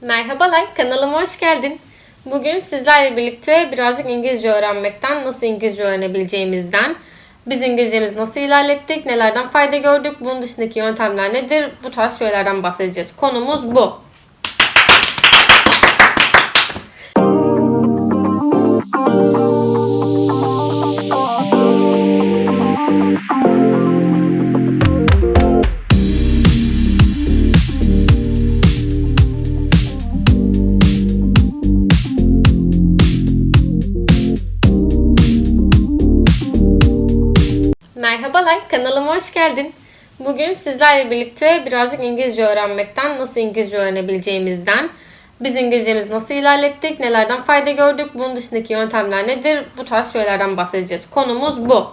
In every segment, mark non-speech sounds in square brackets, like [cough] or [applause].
Merhabalar, kanalıma hoş geldin. Bugün sizlerle birlikte birazcık İngilizce öğrenmekten, nasıl İngilizce öğrenebileceğimizden, biz İngilizcemizi nasıl ilerlettik, nelerden fayda gördük, bunun dışındaki yöntemler nedir, bu tarz şeylerden bahsedeceğiz. Konumuz bu. Merhabalar, kanalıma hoş geldin. Bugün sizlerle birlikte birazcık İngilizce öğrenmekten, nasıl İngilizce öğrenebileceğimizden, biz İngilizcemizi nasıl ilerlettik, nelerden fayda gördük, bunun dışındaki yöntemler nedir, bu tarz şeylerden bahsedeceğiz. Konumuz bu.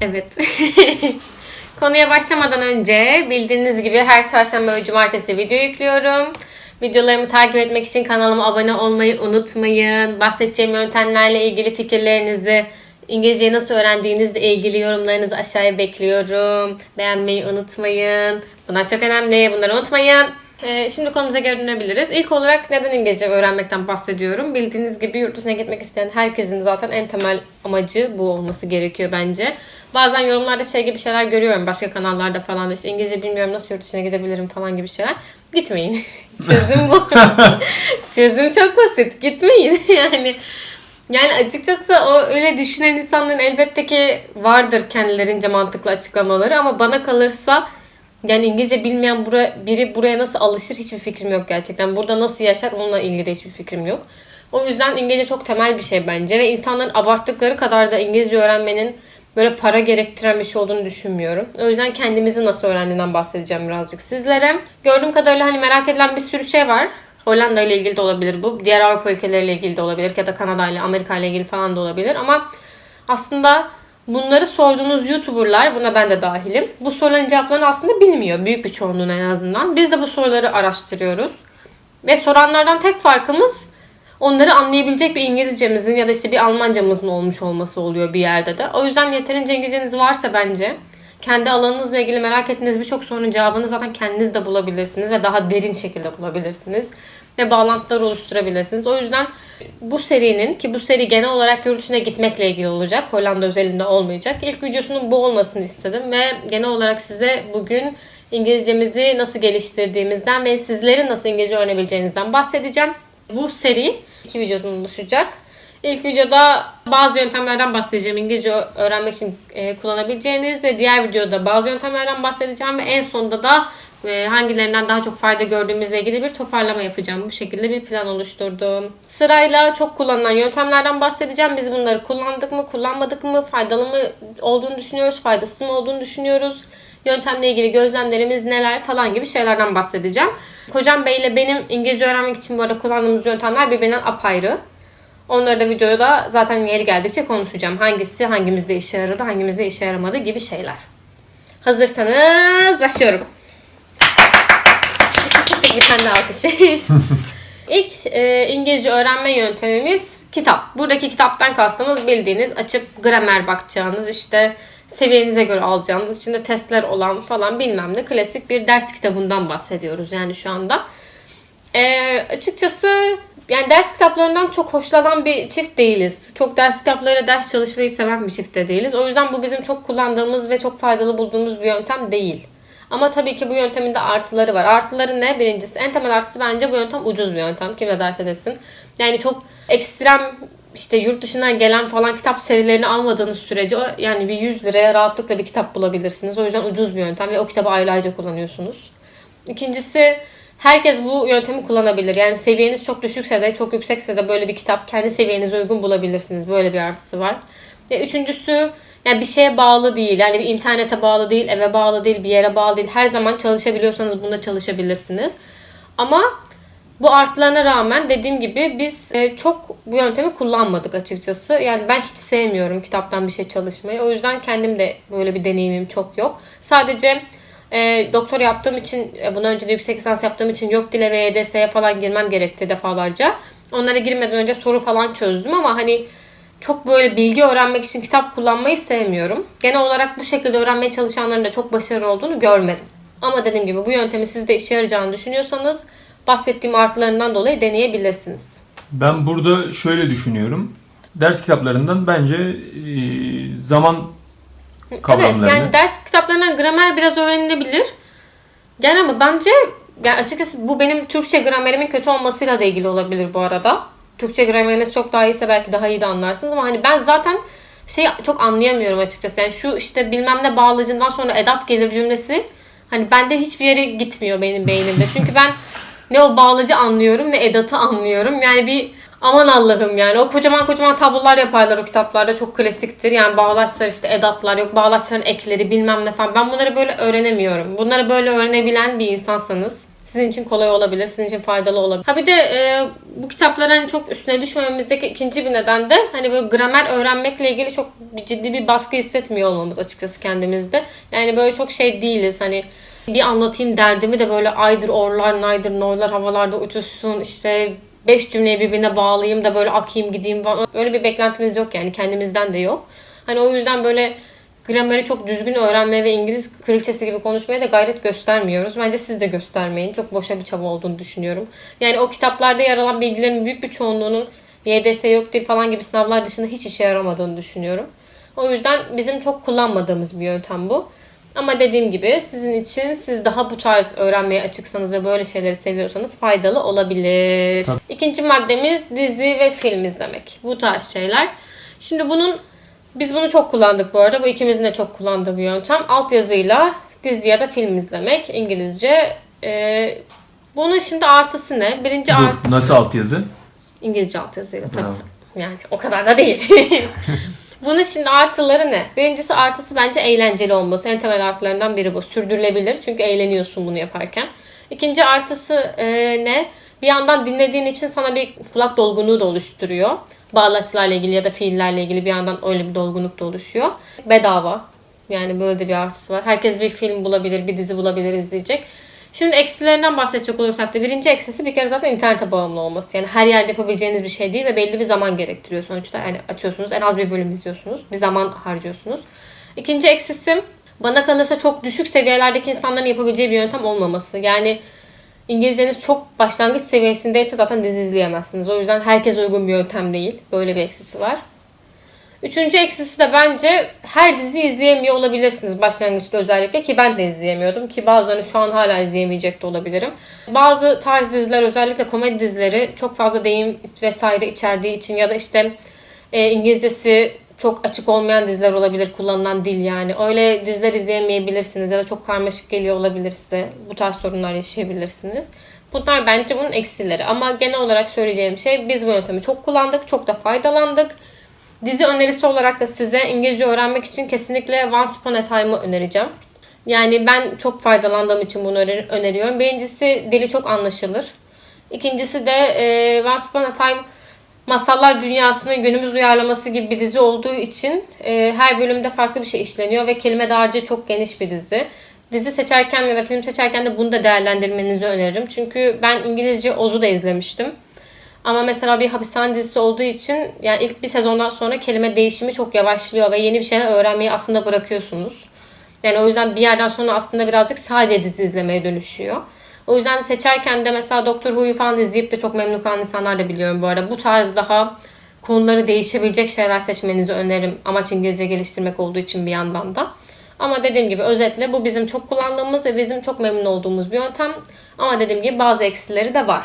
Evet. [laughs] Konuya başlamadan önce bildiğiniz gibi her çarşamba ve cumartesi video yüklüyorum. Videolarımı takip etmek için kanalıma abone olmayı unutmayın. Bahsedeceğim yöntemlerle ilgili fikirlerinizi, İngilizceyi nasıl öğrendiğinizle ilgili yorumlarınızı aşağıya bekliyorum. Beğenmeyi unutmayın. Bunlar çok önemli. Bunları unutmayın. Ee, şimdi konumuza geri dönebiliriz. İlk olarak neden İngilizce öğrenmekten bahsediyorum? Bildiğiniz gibi yurt dışına gitmek isteyen herkesin zaten en temel amacı bu olması gerekiyor bence. Bazen yorumlarda şey gibi şeyler görüyorum başka kanallarda falan da işte İngilizce bilmiyorum nasıl yurt dışına gidebilirim falan gibi şeyler. Gitmeyin. [laughs] Çözüm bu. [laughs] Çözüm çok basit. Gitmeyin. [laughs] yani yani açıkçası o öyle düşünen insanların elbette ki vardır kendilerince mantıklı açıklamaları ama bana kalırsa yani İngilizce bilmeyen bura, biri buraya nasıl alışır hiçbir fikrim yok gerçekten. Burada nasıl yaşar onunla ilgili hiçbir fikrim yok. O yüzden İngilizce çok temel bir şey bence ve insanların abarttıkları kadar da İngilizce öğrenmenin böyle para gerektiren bir şey olduğunu düşünmüyorum. O yüzden kendimizi nasıl öğrendiğinden bahsedeceğim birazcık sizlere. Gördüğüm kadarıyla hani merak edilen bir sürü şey var. Hollanda ile ilgili de olabilir bu. Diğer Avrupa ülkeleriyle ilgili de olabilir. Ya da Kanada ile Amerika ile ilgili falan da olabilir. Ama aslında bunları sorduğunuz YouTuber'lar, buna ben de dahilim. Bu soruların cevaplarını aslında bilmiyor. Büyük bir çoğunluğun en azından. Biz de bu soruları araştırıyoruz. Ve soranlardan tek farkımız onları anlayabilecek bir İngilizcemizin ya da işte bir Almancamızın olmuş olması oluyor bir yerde de. O yüzden yeterince İngilizceniz varsa bence kendi alanınızla ilgili merak ettiğiniz birçok sorunun cevabını zaten kendiniz de bulabilirsiniz ve daha derin şekilde bulabilirsiniz. Ve bağlantılar oluşturabilirsiniz. O yüzden bu serinin ki bu seri genel olarak yurt dışına gitmekle ilgili olacak. Hollanda özelinde olmayacak. İlk videosunun bu olmasını istedim ve genel olarak size bugün İngilizcemizi nasıl geliştirdiğimizden ve sizlerin nasıl İngilizce öğrenebileceğinizden bahsedeceğim. Bu seri iki videodan oluşacak. İlk videoda bazı yöntemlerden bahsedeceğim. İngilizce öğrenmek için e, kullanabileceğiniz ve diğer videoda bazı yöntemlerden bahsedeceğim ve en sonunda da e, hangilerinden daha çok fayda gördüğümüzle ilgili bir toparlama yapacağım. Bu şekilde bir plan oluşturdum. Sırayla çok kullanılan yöntemlerden bahsedeceğim. Biz bunları kullandık mı, kullanmadık mı, faydalı mı olduğunu düşünüyoruz, faydasız mı olduğunu düşünüyoruz. Yöntemle ilgili gözlemlerimiz neler falan gibi şeylerden bahsedeceğim. Kocam Bey ile benim İngilizce öğrenmek için bu arada kullandığımız yöntemler birbirinden apayrı. Onları da videoda zaten yeri geldikçe konuşacağım. Hangisi hangimizde işe yaradı, hangimizde işe yaramadı gibi şeyler. Hazırsanız başlıyorum. Bir tane alkış. [laughs] İlk e, İngilizce öğrenme yöntemimiz kitap. Buradaki kitaptan kastımız bildiğiniz açıp gramer bakacağınız işte seviyenize göre alacağınız içinde testler olan falan bilmem ne klasik bir ders kitabından bahsediyoruz yani şu anda. E, açıkçası yani ders kitaplarından çok hoşlanan bir çift değiliz. Çok ders kitaplarıyla ders çalışmayı seven bir çift de değiliz. O yüzden bu bizim çok kullandığımız ve çok faydalı bulduğumuz bir yöntem değil. Ama tabii ki bu yöntemin de artıları var. Artıları ne? Birincisi en temel artısı bence bu yöntem ucuz bir yöntem. Kim ne derse desin. Yani çok ekstrem işte yurt dışından gelen falan kitap serilerini almadığınız sürece yani bir 100 liraya rahatlıkla bir kitap bulabilirsiniz. O yüzden ucuz bir yöntem ve o kitabı aylarca kullanıyorsunuz. İkincisi herkes bu yöntemi kullanabilir. Yani seviyeniz çok düşükse de çok yüksekse de böyle bir kitap kendi seviyenize uygun bulabilirsiniz. Böyle bir artısı var. Ve üçüncüsü yani bir şeye bağlı değil. Yani bir internete bağlı değil, eve bağlı değil, bir yere bağlı değil. Her zaman çalışabiliyorsanız bunda çalışabilirsiniz. Ama bu artılarına rağmen dediğim gibi biz e, çok bu yöntemi kullanmadık açıkçası. Yani ben hiç sevmiyorum kitaptan bir şey çalışmayı. O yüzden kendim de böyle bir deneyimim çok yok. Sadece e, doktor yaptığım için, e, bundan önce de yüksek lisans yaptığım için yok dile ve YDS'ye falan girmem gerekti defalarca. Onlara girmeden önce soru falan çözdüm ama hani çok böyle bilgi öğrenmek için kitap kullanmayı sevmiyorum. Genel olarak bu şekilde öğrenmeye çalışanların da çok başarılı olduğunu görmedim. Ama dediğim gibi bu yöntemi sizde işe yarayacağını düşünüyorsanız bahsettiğim artılarından dolayı deneyebilirsiniz. Ben burada şöyle düşünüyorum. Ders kitaplarından bence e, zaman kavramlarını Evet yani ders kitaplarından gramer biraz öğrenilebilir. Yani ama bence yani açıkçası bu benim Türkçe gramerimin kötü olmasıyla da ilgili olabilir bu arada. Türkçe grameriniz çok daha iyiyse belki daha iyi de anlarsınız ama hani ben zaten şey çok anlayamıyorum açıkçası. Yani şu işte bilmem ne bağlacından sonra edat gelir cümlesi hani bende hiçbir yere gitmiyor benim beynimde. [laughs] Çünkü ben ne o bağlacı anlıyorum ne edatı anlıyorum. Yani bir aman Allah'ım yani o kocaman kocaman tablolar yaparlar o kitaplarda çok klasiktir. Yani bağlaçlar işte edatlar yok bağlaçların ekleri bilmem ne falan. Ben bunları böyle öğrenemiyorum. Bunları böyle öğrenebilen bir insansanız sizin için kolay olabilir, sizin için faydalı olabilir. Ha bir de e, bu kitapların hani çok üstüne düşmememizdeki ikinci bir neden de hani böyle gramer öğrenmekle ilgili çok ciddi bir baskı hissetmiyor olmamız açıkçası kendimizde. Yani böyle çok şey değiliz hani bir anlatayım derdimi de böyle aydır orlar, naydır norlar havalarda uçuşsun işte beş cümleyi birbirine bağlayayım da böyle akayım gideyim falan. Öyle bir beklentimiz yok yani kendimizden de yok. Hani o yüzden böyle grameri çok düzgün öğrenmeye ve İngiliz kraliçesi gibi konuşmaya da gayret göstermiyoruz. Bence siz de göstermeyin. Çok boşa bir çaba olduğunu düşünüyorum. Yani o kitaplarda yer alan bilgilerin büyük bir çoğunluğunun YDS yok değil falan gibi sınavlar dışında hiç işe yaramadığını düşünüyorum. O yüzden bizim çok kullanmadığımız bir yöntem bu. Ama dediğim gibi sizin için siz daha bu tarz öğrenmeye açıksanız ve böyle şeyleri seviyorsanız faydalı olabilir. Tabii. İkinci maddemiz dizi ve film izlemek. Bu tarz şeyler. Şimdi bunun biz bunu çok kullandık bu arada. Bu ikimizin de çok kullandığı bir yöntem. Altyazıyla dizi ya da film izlemek İngilizce. Ee, bunun şimdi artısı ne? Birinci Dur, nasıl altyazı? İngilizce altyazıyla tabii. Bravo. Yani o kadar da değil. [laughs] Bunun şimdi artıları ne? Birincisi artısı bence eğlenceli olması. En temel artılarından biri bu. Sürdürülebilir çünkü eğleniyorsun bunu yaparken. İkinci artısı e, ne? Bir yandan dinlediğin için sana bir kulak dolgunluğu da oluşturuyor. Bağlaçlarla ilgili ya da fiillerle ilgili bir yandan öyle bir dolgunluk da oluşuyor. Bedava. Yani böyle de bir artısı var. Herkes bir film bulabilir, bir dizi bulabilir, izleyecek. Şimdi eksilerinden bahsedecek olursak da birinci eksisi bir kere zaten internete bağımlı olması. Yani her yerde yapabileceğiniz bir şey değil ve belli bir zaman gerektiriyor sonuçta. Yani açıyorsunuz en az bir bölüm izliyorsunuz. Bir zaman harcıyorsunuz. İkinci eksisi bana kalırsa çok düşük seviyelerdeki insanların yapabileceği bir yöntem olmaması. Yani İngilizceniz çok başlangıç seviyesindeyse zaten dizi izleyemezsiniz. O yüzden herkes uygun bir yöntem değil. Böyle bir eksisi var. Üçüncü eksisi de bence her dizi izleyemiyor olabilirsiniz başlangıçta özellikle ki ben de izleyemiyordum ki bazılarını şu an hala izleyemeyecek de olabilirim. Bazı tarz diziler özellikle komedi dizileri çok fazla deyim vesaire içerdiği için ya da işte e, İngilizcesi çok açık olmayan diziler olabilir kullanılan dil yani. Öyle diziler izleyemeyebilirsiniz ya da çok karmaşık geliyor olabilir size. Bu tarz sorunlar yaşayabilirsiniz. Bunlar bence bunun eksileri. Ama genel olarak söyleyeceğim şey biz bu yöntemi çok kullandık. Çok da faydalandık. Dizi önerisi olarak da size İngilizce öğrenmek için kesinlikle Once Upon a Time'ı önereceğim. Yani ben çok faydalandığım için bunu öner- öneriyorum. Birincisi dili çok anlaşılır. İkincisi de e, Once Upon a Time masallar dünyasının günümüz uyarlaması gibi bir dizi olduğu için e, her bölümde farklı bir şey işleniyor ve kelime dağarcığı çok geniş bir dizi. Dizi seçerken ya da film seçerken de bunu da değerlendirmenizi öneririm. Çünkü ben İngilizce Oz'u da izlemiştim. Ama mesela bir hapishane dizisi olduğu için yani ilk bir sezondan sonra kelime değişimi çok yavaşlıyor ve yeni bir şeyler öğrenmeyi aslında bırakıyorsunuz. Yani o yüzden bir yerden sonra aslında birazcık sadece dizi izlemeye dönüşüyor. O yüzden seçerken de mesela Doktor Who'yu falan izleyip de çok memnun kalan insanlar da biliyorum bu arada. Bu tarz daha konuları değişebilecek şeyler seçmenizi öneririm. Amaç İngilizce geliştirmek olduğu için bir yandan da. Ama dediğim gibi özetle bu bizim çok kullandığımız ve bizim çok memnun olduğumuz bir yöntem. Ama dediğim gibi bazı eksileri de var.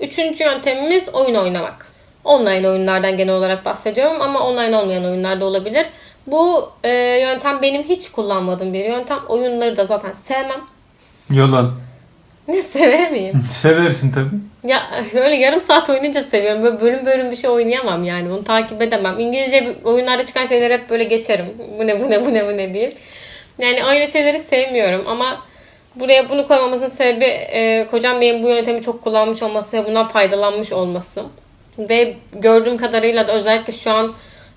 Üçüncü yöntemimiz oyun oynamak. Online oyunlardan genel olarak bahsediyorum ama online olmayan oyunlar da olabilir. Bu e, yöntem benim hiç kullanmadığım bir yöntem. Oyunları da zaten sevmem. Yalan. Ne sever miyim? [laughs] Seversin tabii. ya öyle yarım saat oynayınca seviyorum. Böyle bölüm bölüm bir şey oynayamam yani. Onu takip edemem. İngilizce oyunlarda çıkan şeyleri hep böyle geçerim. Bu ne bu ne bu ne bu ne diye. Yani öyle şeyleri sevmiyorum ama buraya bunu koymamızın sebebi e, kocam benim bu yöntemi çok kullanmış olması ve bundan faydalanmış olması. Ve gördüğüm kadarıyla da özellikle şu an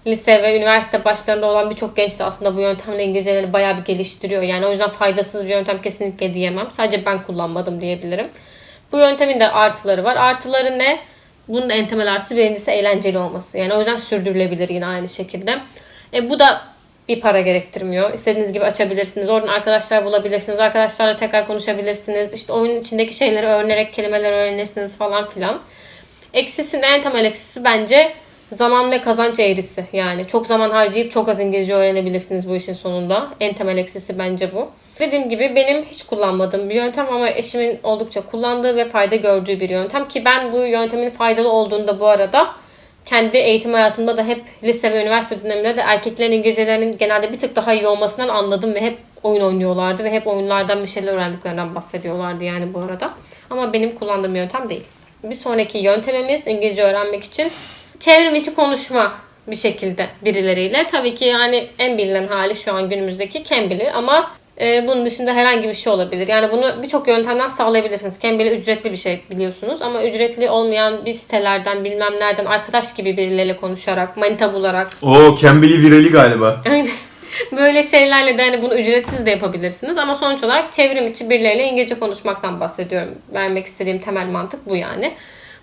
lise ve üniversite başlarında olan birçok genç de aslında bu yöntemle İngilizceleri bayağı bir geliştiriyor. Yani o yüzden faydasız bir yöntem kesinlikle diyemem. Sadece ben kullanmadım diyebilirim. Bu yöntemin de artıları var. Artıları ne? Bunun en temel artısı birincisi eğlenceli olması. Yani o yüzden sürdürülebilir yine aynı şekilde. E, bu da bir para gerektirmiyor. İstediğiniz gibi açabilirsiniz. Oradan arkadaşlar bulabilirsiniz. Arkadaşlarla tekrar konuşabilirsiniz. İşte oyunun içindeki şeyleri öğrenerek kelimeler öğrenirsiniz falan filan. Eksisinin en temel eksisi bence zaman ve kazanç eğrisi. Yani çok zaman harcayıp çok az İngilizce öğrenebilirsiniz bu işin sonunda. En temel eksisi bence bu. Dediğim gibi benim hiç kullanmadığım bir yöntem ama eşimin oldukça kullandığı ve fayda gördüğü bir yöntem ki ben bu yöntemin faydalı olduğunu da bu arada kendi eğitim hayatımda da hep lise ve üniversite döneminde de erkeklerin İngilizcelerinin genelde bir tık daha iyi olmasından anladım ve hep oyun oynuyorlardı ve hep oyunlardan bir şeyler öğrendiklerinden bahsediyorlardı yani bu arada. Ama benim kullandığım yöntem değil. Bir sonraki yöntemimiz İngilizce öğrenmek için çevrim içi konuşma bir şekilde birileriyle. Tabii ki yani en bilinen hali şu an günümüzdeki Cambly'i ama e, bunun dışında herhangi bir şey olabilir. Yani bunu birçok yöntemden sağlayabilirsiniz. Cambly ücretli bir şey biliyorsunuz ama ücretli olmayan bir sitelerden bilmem nereden arkadaş gibi birileriyle konuşarak, manita bularak O Cambly virali galiba. Aynen. [laughs] Böyle şeylerle de hani bunu ücretsiz de yapabilirsiniz. Ama sonuç olarak çevrim içi birileriyle İngilizce konuşmaktan bahsediyorum. Vermek istediğim temel mantık bu yani.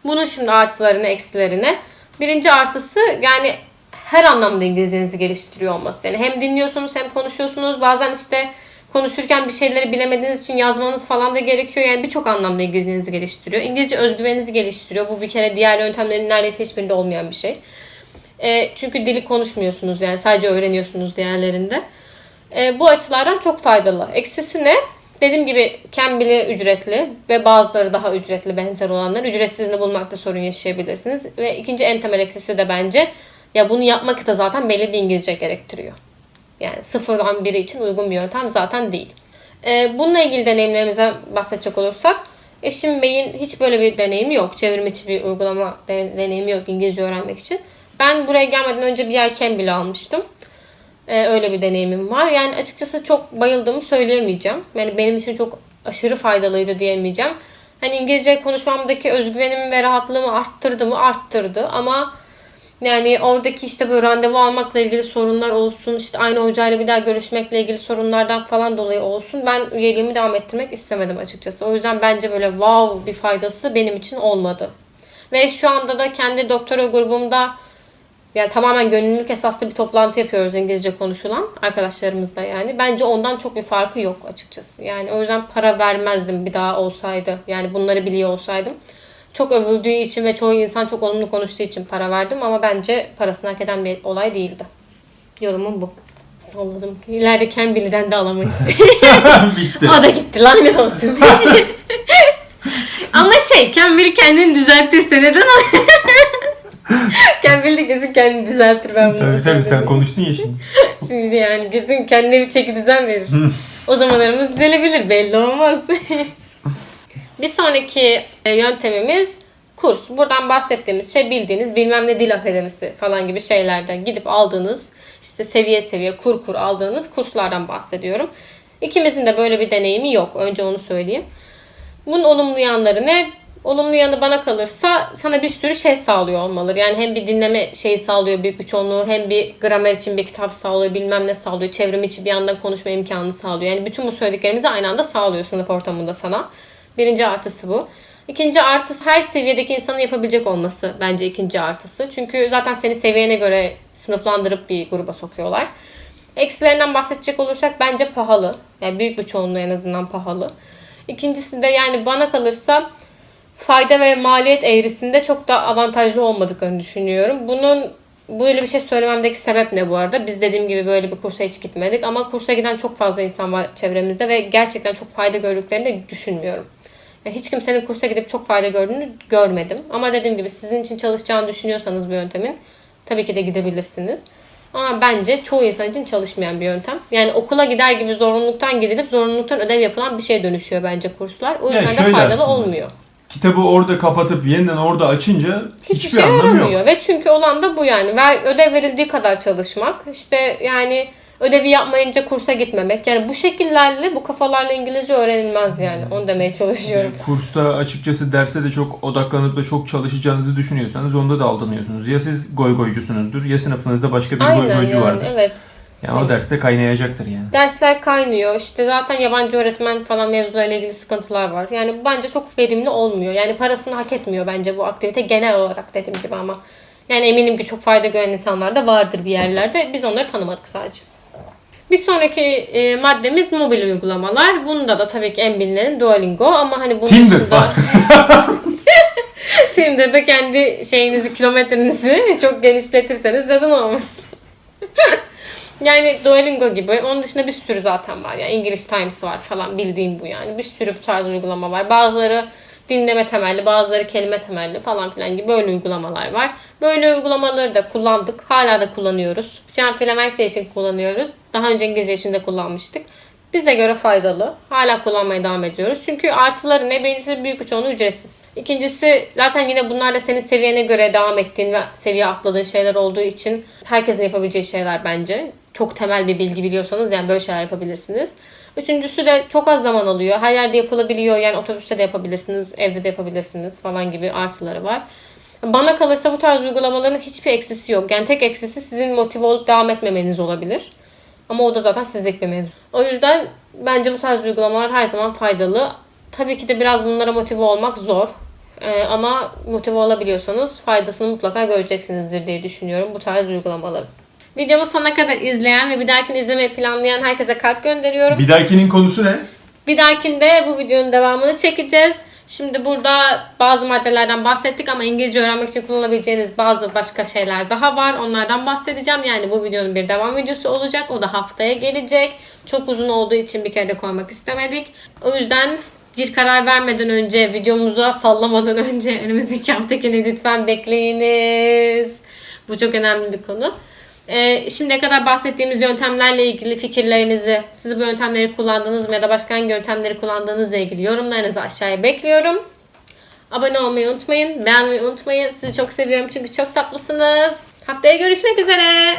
Bunun şimdi artılarını, eksilerini. Birinci artısı yani her anlamda İngilizcenizi geliştiriyor olması. Yani hem dinliyorsunuz hem konuşuyorsunuz. Bazen işte konuşurken bir şeyleri bilemediğiniz için yazmanız falan da gerekiyor. Yani birçok anlamda İngilizcenizi geliştiriyor. İngilizce özgüveninizi geliştiriyor. Bu bir kere diğer yöntemlerin neredeyse hiçbirinde olmayan bir şey. E, çünkü dili konuşmuyorsunuz yani sadece öğreniyorsunuz diğerlerinde. E, bu açılardan çok faydalı. Eksisi ne? Dediğim gibi Cambly ücretli ve bazıları daha ücretli benzer olanlar. Ücretsizini bulmakta sorun yaşayabilirsiniz. Ve ikinci en temel eksisi de bence ya bunu yapmak da zaten belli bir İngilizce gerektiriyor. Yani sıfırdan biri için uygun bir yöntem zaten değil. E, bununla ilgili deneyimlerimize bahsedecek olursak eşim Bey'in hiç böyle bir deneyimi yok. Çevrim içi bir uygulama de- deneyimi yok İngilizce öğrenmek için. Ben buraya gelmeden önce bir ay Cambly almıştım. Ee, öyle bir deneyimim var. Yani açıkçası çok bayıldığımı söyleyemeyeceğim. Yani benim için çok aşırı faydalıydı diyemeyeceğim. Hani İngilizce konuşmamdaki özgüvenimi ve rahatlığımı arttırdı mı? Arttırdı. Ama yani oradaki işte böyle randevu almakla ilgili sorunlar olsun, işte aynı hocayla bir daha görüşmekle ilgili sorunlardan falan dolayı olsun. Ben üyeliğimi devam ettirmek istemedim açıkçası. O yüzden bence böyle wow bir faydası benim için olmadı. Ve şu anda da kendi doktora grubumda yani tamamen gönüllülük esaslı bir toplantı yapıyoruz İngilizce konuşulan arkadaşlarımızla yani. Bence ondan çok bir farkı yok açıkçası. Yani o yüzden para vermezdim bir daha olsaydı. Yani bunları biliyor olsaydım. Çok övüldüğü için ve çoğu insan çok olumlu konuştuğu için para verdim ama bence parasını hak eden bir olay değildi. Yorumum bu. Salladım. İleride Cambly'den de alamayız. Bitti. [laughs] [laughs] o da gitti lanet olsun. [laughs] ama şey Cambly kendini düzeltirse neden [laughs] de kesin kendini düzeltir ben bunu Tabii tabii sen konuştun ya şimdi. [laughs] Şimdi yani kesin kendine bir çeki düzen verir. o zaman aramız düzelebilir belli olmaz. [laughs] bir sonraki e, yöntemimiz kurs. Buradan bahsettiğimiz şey bildiğiniz bilmem ne dil akademisi falan gibi şeylerden gidip aldığınız işte seviye seviye kur kur aldığınız kurslardan bahsediyorum. İkimizin de böyle bir deneyimi yok. Önce onu söyleyeyim. Bunun olumlu yanları ne? Olumlu yanı bana kalırsa sana bir sürü şey sağlıyor olmalıdır. Yani hem bir dinleme şeyi sağlıyor büyük bir çoğunluğu hem bir gramer için bir kitap sağlıyor bilmem ne sağlıyor. Çevrim içi bir yandan konuşma imkanı sağlıyor. Yani bütün bu söylediklerimizi aynı anda sağlıyor sınıf ortamında sana. Birinci artısı bu. İkinci artısı her seviyedeki insanın yapabilecek olması bence ikinci artısı. Çünkü zaten seni seviyene göre sınıflandırıp bir gruba sokuyorlar. Eksilerinden bahsedecek olursak bence pahalı. Yani büyük bir çoğunluğu en azından pahalı. İkincisi de yani bana kalırsa fayda ve maliyet eğrisinde çok da avantajlı olmadıklarını düşünüyorum. Bunun böyle bir şey söylememdeki sebep ne bu arada? Biz dediğim gibi böyle bir kursa hiç gitmedik ama kursa giden çok fazla insan var çevremizde ve gerçekten çok fayda gördüklerini de düşünmüyorum. Yani hiç kimsenin kursa gidip çok fayda gördüğünü görmedim. Ama dediğim gibi sizin için çalışacağını düşünüyorsanız bu yöntemin tabii ki de gidebilirsiniz. Ama bence çoğu insan için çalışmayan bir yöntem. Yani okula gider gibi zorunluluktan gidilip zorunluluktan ödev yapılan bir şeye dönüşüyor bence kurslar. O Yani yüzden de şöyle faydalı aslında. olmuyor. Kitabı orada kapatıp yeniden orada açınca Hiçbir, hiçbir, şey yaramıyor. yok. Ve çünkü olan da bu yani. Ver, ödev verildiği kadar çalışmak. İşte yani ödevi yapmayınca kursa gitmemek. Yani bu şekillerle, bu kafalarla İngilizce öğrenilmez yani. Onu demeye çalışıyorum. Kursta açıkçası derse de çok odaklanıp da çok çalışacağınızı düşünüyorsanız onda da aldanıyorsunuz. Ya siz goy goycusunuzdur ya sınıfınızda başka bir goy Aynen goycu yani vardır. evet. Yani o derste kaynayacaktır yani. Dersler kaynıyor. İşte zaten yabancı öğretmen falan mevzularıyla ilgili sıkıntılar var. Yani bence çok verimli olmuyor. Yani parasını hak etmiyor bence bu aktivite genel olarak dediğim gibi ama. Yani eminim ki çok fayda gören insanlar da vardır bir yerlerde. Biz onları tanımadık sadece. Bir sonraki e, maddemiz mobil uygulamalar. Bunda da tabii ki en bilineni Duolingo ama hani bunun Tinder dışında... [laughs] Tinder'da kendi şeyinizi, kilometrenizi [laughs] çok genişletirseniz neden olmasın? [laughs] yani Duolingo gibi. Onun dışında bir sürü zaten var. Yani English Times var falan bildiğim bu yani. Bir sürü bu tarz uygulama var. Bazıları dinleme temelli, bazıları kelime temelli falan filan gibi böyle uygulamalar var. Böyle uygulamaları da kullandık. Hala da kullanıyoruz. Şu an Flemenkçe için kullanıyoruz. Daha önce İngilizce için de kullanmıştık. Bize göre faydalı. Hala kullanmaya devam ediyoruz. Çünkü artıları ne? Birincisi büyük bir çoğunluğu ücretsiz. İkincisi zaten yine bunlar da senin seviyene göre devam ettiğin ve seviye atladığın şeyler olduğu için herkesin yapabileceği şeyler bence. Çok temel bir bilgi biliyorsanız yani böyle şeyler yapabilirsiniz. Üçüncüsü de çok az zaman alıyor. Her yerde yapılabiliyor. Yani otobüste de yapabilirsiniz, evde de yapabilirsiniz falan gibi artıları var. Bana kalırsa bu tarz uygulamaların hiçbir eksisi yok. Yani tek eksisi sizin motive olup devam etmemeniz olabilir. Ama o da zaten sizlik bir mevzu. O yüzden bence bu tarz uygulamalar her zaman faydalı. Tabii ki de biraz bunlara motive olmak zor. Ee, ama motive olabiliyorsanız faydasını mutlaka göreceksinizdir diye düşünüyorum bu tarz uygulamaların. Videomu sonuna kadar izleyen ve bir dahakini izlemeyi planlayan herkese kalp gönderiyorum. Bir dahakinin konusu ne? Bir dahakinde bu videonun devamını çekeceğiz. Şimdi burada bazı maddelerden bahsettik ama İngilizce öğrenmek için kullanabileceğiniz bazı başka şeyler daha var. Onlardan bahsedeceğim. Yani bu videonun bir devam videosu olacak. O da haftaya gelecek. Çok uzun olduğu için bir kere de koymak istemedik. O yüzden bir karar vermeden önce, videomuza sallamadan önce önümüzdeki haftakini lütfen bekleyiniz. Bu çok önemli bir konu. Ee, şimdiye kadar bahsettiğimiz yöntemlerle ilgili fikirlerinizi, siz bu yöntemleri kullandınız mı ya da başka hangi yöntemleri kullandığınızla ilgili yorumlarınızı aşağıya bekliyorum. Abone olmayı unutmayın, beğenmeyi unutmayın. Sizi çok seviyorum çünkü çok tatlısınız. Haftaya görüşmek üzere.